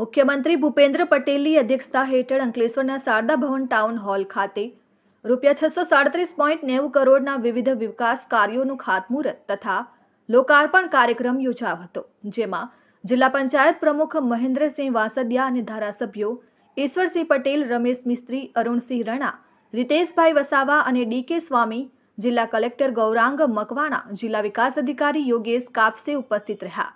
મુખ્યમંત્રી ભૂપેન્દ્ર પટેલની અધ્યક્ષતા હેઠળ અંકલેશ્વરના શારદા ભવન ટાઉન હોલ ખાતે રૂપિયા છસો સાડત્રીસ પોઈન્ટ નેવું કરોડના વિવિધ વિકાસ કાર્યોનું ખાતમુહૂર્ત તથા લોકાર્પણ કાર્યક્રમ યોજાયો હતો, જેમાં જિલ્લા પંચાયત પ્રમુખ મહેન્દ્રસિંહ વાસદિયા અને ધારાસભ્યો ઈશ્વરસિંહ પટેલ, રમેશ મિસ્ત્રી, અરુણસિંહ રણા, રીતેશભાઈ વસાવા અને ડીકે સ્વામી, જિલ્લા કલેક્ટર ગૌરાંગ મકવાણા, જિલ્લા વિકાસ અધિકારી યોગેશ કાપસે ઉપસ્થિત રહ્યા.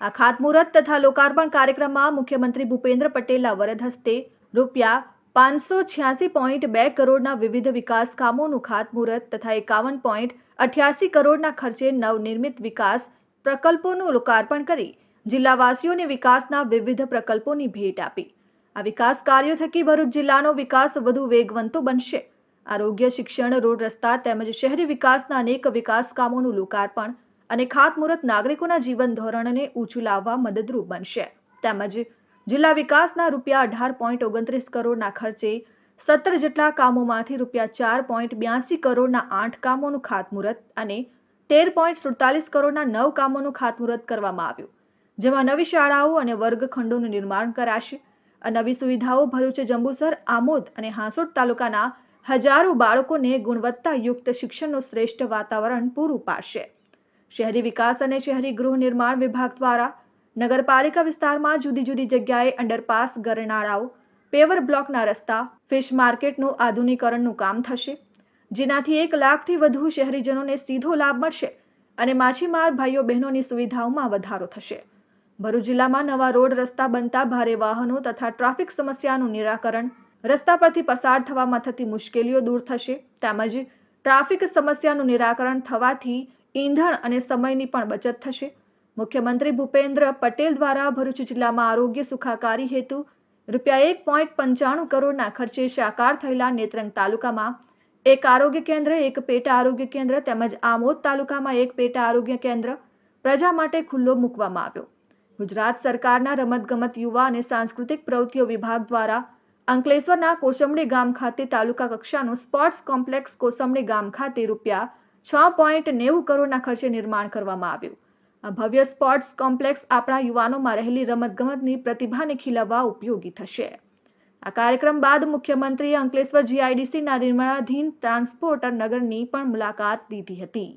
આ ખાતમુહૂર્ત તથા લોકાર્પણ કાર્યક્રમમાં મુખ્યમંત્રી ભૂપેન્દ્ર પટેલના વરદ હસ્તે રૂપિયા પાંચસો છ્યાસી પોઈન્ટ બે કરોડના વિવિધ વિકાસ કામોનું ખાતમુહૂર્ત તથા એકાવન પોઈન્ટ અઠ્યાસી કરોડના ખર્ચે નવનિર્મિત વિકાસ પ્રકલ્પોનું લોકાર્પણ કરી જિલ્લાવાસીઓને વિકાસના વિવિધ પ્રકલ્પોની ભેટ આપી. આ વિકાસ કાર્યો થકી ભરૂચ જિલ્લાનો વિકાસ વધુ વેગવંતો બનશે. આરોગ્ય, શિક્ષણ, રોડ રસ્તા તેમજ શહેરી વિકાસના અનેક વિકાસ કામોનું લોકાર્પણ અને ખાતમુહૂર્ત નાગરિકોના જીવન ધોરણને ઊંચું લાવવા મદદરૂપ બનશે. તેમજ જિલ્લા વિકાસના રૂપિયા અઢાર પોઈન્ટ ઓગણત્રીસ કરોડના ખર્ચે સત્તર જેટલા કામોમાંથી રૂપિયા ચાર પોઈન્ટ બ્યાસી કરોડના આઠ કામોનું ખાતમુહૂર્ત અને તેર પોઈન્ટ સુડતાલીસ કરોડના નવ કામોનું ખાતમુહૂર્ત કરવામાં આવ્યું. જેમાં નવી શાળાઓ અને વર્ગખંડોનું નિર્માણ કરાશે. નવી સુવિધાઓ ભરૂચ જંબુસર, આમોદ અને હાંસોટ તાલુકાના હજારો બાળકોને ગુણવત્તાયુક્ત શિક્ષણનું શ્રેષ્ઠ વાતાવરણ પૂરું પાડશે. શહેરી વિકાસ અને શહેરી ગૃહ નિર્માણ વિભાગ દ્વારા નગરપાલિકા વિસ્તારમાં જુદી જુદી જગ્યાએ અંડરપાસ ગરનાળાઓ પેવર બ્લોકના રસ્તા, ફિશ માર્કેટનું આધુનિકરણનું કામ થશે. જેનાથી એક લાખથી વધુ શહેરીજનોને સીધો લાભ મળશે અને માછીમાર ભાઈઓ બહેનોની સુવિધાઓમાં વધારો થશે. ભરૂચ જિલ્લામાં નવા રોડ રસ્તા બનતા ભારે વાહનો તથા ટ્રાફિક સમસ્યાનું નિરાકરણ, રસ્તા પરથી પસાર થવામાં થતી મુશ્કેલીઓ દૂર થશે. તેમજ ટ્રાફિક સમસ્યાનું નિરાકરણ થવાથી ઈંધણ અને સમયની પણ બચત થશે. મુખ્યમંત્રી ભૂપેન્દ્ર પટેલ દ્વારા ભરૂચ જિલ્લામાં આરોગ્ય સુખાકારી હેતુ રૂપિયા એક પોઈન્ટ પંચાણું કરોડના ખર્ચે સાકાર થયેલા નેત્રંગ તાલુકામાં એક આરોગ્ય કેન્દ્ર, એક પેટા આરોગ્ય કેન્દ્ર તેમજ આમોદ તાલુકામાં એક પેટા આરોગ્ય કેન્દ્ર પ્રજા માટે ખુલ્લો મૂકવામાં આવ્યો. ગુજરાત સરકારના રમતગમત યુવા અને સાંસ્કૃતિક પ્રવૃત્તિઓ વિભાગ દ્વારા અંકલેશ્વરના કોસંબડી ગામ ખાતે તાલુકા કક્ષાનું સ્પોર્ટ્સ કોમ્પ્લેક્સ કોસંબડી ગામ ખાતે રૂપિયા છ પોઈન્ટ નેવું કરોડના ખર્ચે નિર્માણ કરવામાં આવ્યું. આ ભવ્ય સ્પોર્ટ્સ કોમ્પ્લેક્સ આપણા યુવાનોમાં રહેલી રમતગમતની પ્રતિભાને ખીલવવા ઉપયોગી થશે. આ કાર્યક્રમ બાદ મુખ્યમંત્રીએ અંકલેશ્વર જીઆઈડીસીના નિર્માણાધીન ટ્રાન્સપોર્ટર નગરની પણ મુલાકાત લીધી હતી.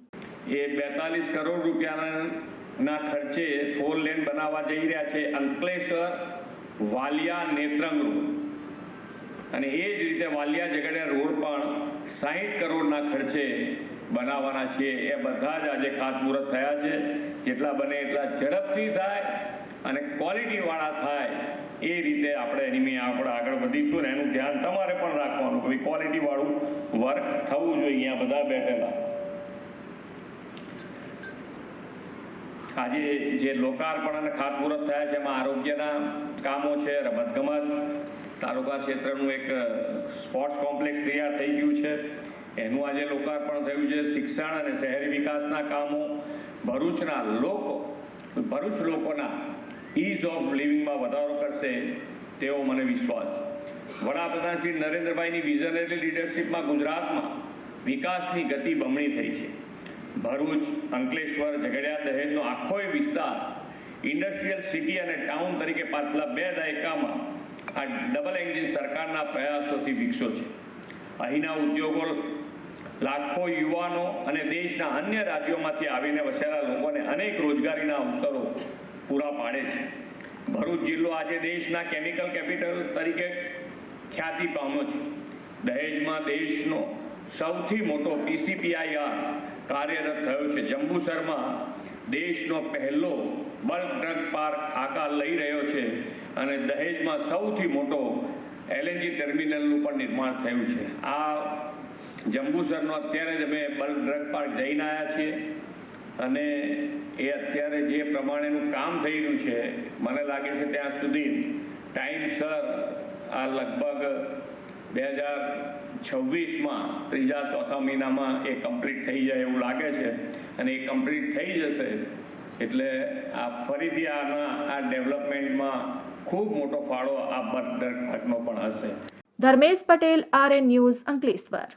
એ બેતાલીસ કરોડ રૂપિયાના ખર્ચે ફોર લેન બનાવવા જઈ રહ્યા છે અંકલેશ્વર વાલિયા નેત્રંગ રોડ. અને એ જ રીતે વાલિયા જગડિયા રોડ પણ સાહીઠ કરોડના ખર્ચે બનાવવાના છીએ. એ બધા જ આજે ખાતમુહૂર્ત થયા છે. જેટલા બને એટલા ઝડપથી થાય અને ક્વોલિટીવાળા થાય. એ રીતે આપણે એની આપણે આગળ વધીશું ને એનું ધ્યાન તમારે પણ રાખવાનું કે ક્વોલિટીવાળું વર્ક થવું જોઈએ અહીંયા બધા બેઠેલા. આજે જે લોકાર્પણ અને ખાતમુહૂર્ત થયા છે, એમાં આરોગ્યના કામો છે, રમતગમત, તાલુકા ક્ષેત્રનું એક સ્પોર્ટ્સ કોમ્પ્લેક્સ તૈયાર થઈ ગયું છે. એનું આજે લોકાર્પણ થયું છે. શિક્ષણ અને શહેરી વિકાસના કામો, ભરૂચના લોકો, ભરૂચ લોકોના ઇઝ ઓફ લિવિંગમાં વધારો કરશે તેવો મને વિશ્વાસ. વડાપ્રધાન શ્રી નરેન્દ્રભાઈની વિઝનરી લીડરશીપમાં ગુજરાતમાં વિકાસની ગતિ બમણી થઈ છે. ભરૂચ, અંકલેશ્વર, ઝઘડિયા દહેજનો આખોય વિસ્તાર ઇન્ડસ્ટ્રીયલ સિટી અને ટાઉન તરીકે પાછલા બે દાયકામાં આ ડબલ એન્જિન સરકારના પ્રયાસોથી વિકસ્યો છે. અહીંના ઉદ્યોગો લાખો યુવાનો અને દેશના અન્ય રાજ્યોમાંથી આવીને વસેલા લોકોને અનેક રોજગારીના અવસરો પૂરા પાડે છે. ભરૂચ જિલ્લો આજે દેશના કેમિકલ કેપિટલ તરીકે ખ્યાતિ પામ્યો છે. દહેજમાં દેશનો સૌથી મોટો પીસીપીઆઈઆર કાર્યરત થયો છે. જંબુસરમાં દેશનો પહેલો બલ્ક ડ્રગ પાર્ક આકાર લઈ રહ્યો છે અને દહેજમાં સૌથી મોટો એલએનજી ટર્મિનલનું પણ નિર્માણ થયું છે. આ જંબુસરનો અત્યારે જ અમે બલ્ક ડ્રગ પાર્ક જઈને આવ્યા છીએ. અને એ અત્યારે જે પ્રમાણેનું કામ થઈ રહ્યું છે, મને લાગે છે ત્યાં સુધી ટાઈમસર આ લગભગ બે હજાર છવ્વીસમાં ત્રીજા ચોથા મહિનામાં એ કમ્પ્લીટ થઈ જાય એવું લાગે છે. અને એ કમ્પ્લીટ થઈ જશે એટલે આ ફરીથી આના, આ ડેવલપમેન્ટમાં ખૂબ મોટો ફાળો આ બર્થ પાર્કનો પણ હશે. Dharmesh Patel R N news Ankleshwar.